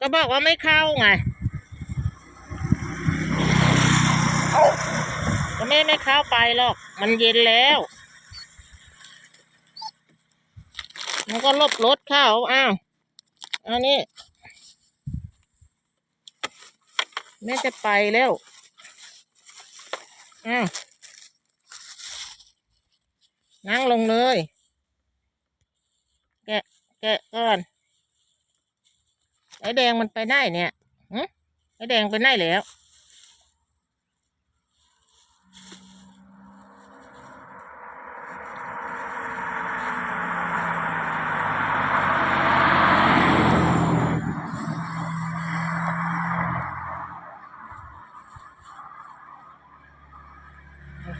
ก็บอกว่าไม่เข้าไงก็ไม่ไม่เข้าไปหรอก มันเย็นแล้ว มันก็ลบรถเข้าอ้าวอันนี้แม่จะไปแล้วอ้าวนั่งลงเลย แกะ แกะก่อน ไอ้แดงมันไปไหนเนี่ยไอ้แดงไปไหนแล้ว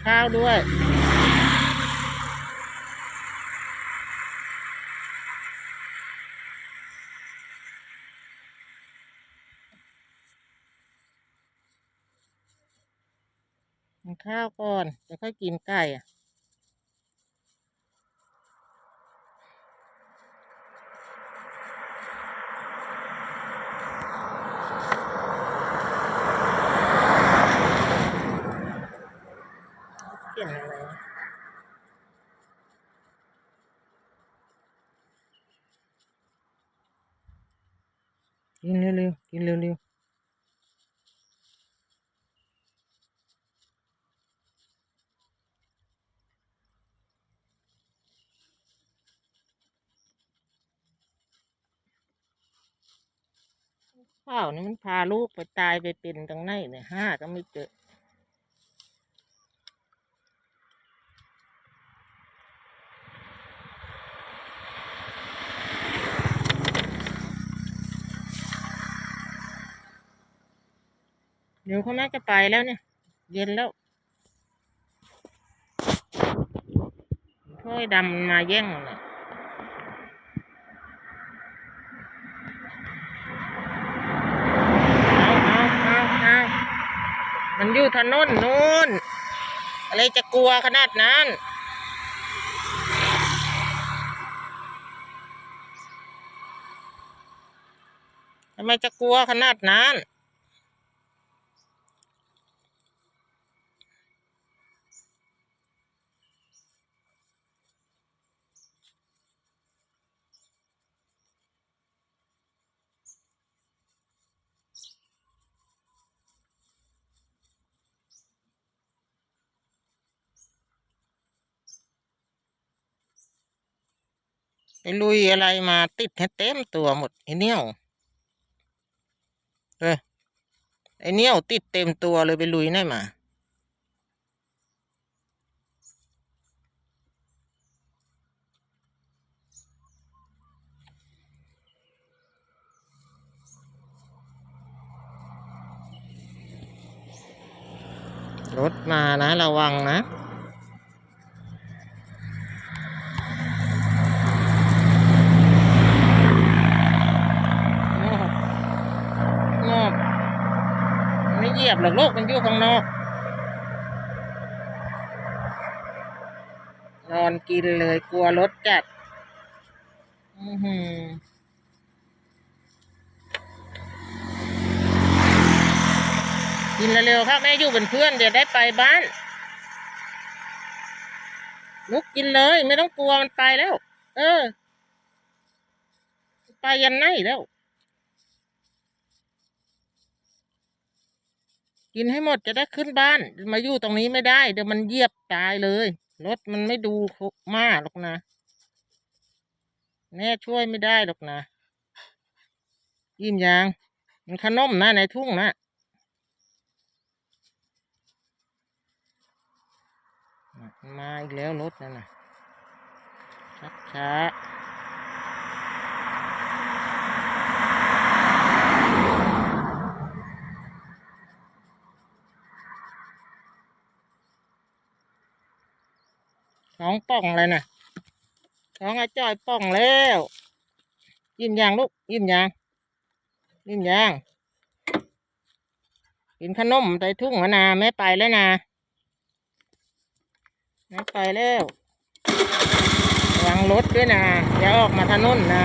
ข้าวด้วย นข้าวก่อนเดี๋ยวค่อยกินไก่อะียนอะไรวะกินเร็วๆกินเร็วๆ ข้าวนี่มันพาลูกไปตายไปเป็นตรงไหนเนี่ยห้าก็ไม่เจอเดี๋ยวเขาน่จะไปแล้วเนี่ย เย็นแล้วถ้อยดำมันมาแย่งเลยเอาเอาเอาเอา มันอยู่ถนนนู้น อะไรจะกลัวขนาดนั้น ทำไมจะกลัวขนาดนั้น ไปลุยอะไรมาติดให้เต็มตัวหมดไอ้เนี่ยวเออไอ้เนี่ยวติดเต็มตัวเลยไปลุยไหนมารถมานะ ระวังนะ งอบไม่เห ยียบหรอกโลกมันอยู่ข้างนอก นอนกินเลยกลัวรถจัด อือหือกินเร็วๆครับแม่อยู่เป็นเพื่อนเดี๋ยวได้ไปบ้าน ลุกกินเลย ไม่ต้องกลัวมันไปแล้ว เออ ไปยันไหนแล้ว กินให้หมดจะได้ขึ้นบ้าน มาอยู่ตรงนี้ไม่ได้ เดี๋ยวมันเหยียบตายเลย รถมันไม่ดูมากหรอกนะแม่ช่วยไม่ได้หรอกนะยิ้มยาง มันขนมนะในทุ่งนะมาอีกแล้วรถนั่นนะช้า น้องป่องเลยนะน้องไอ้จ้อยป่องแล้ว ยิ้มยางลูก ยิ้มยาง ยิ้มยาง กินขนมใส่ทุ่งวนาแม่ไปแล้วนะแม่ไปแล้ววางรถด้วยนะอย่าออกมาถนนนะ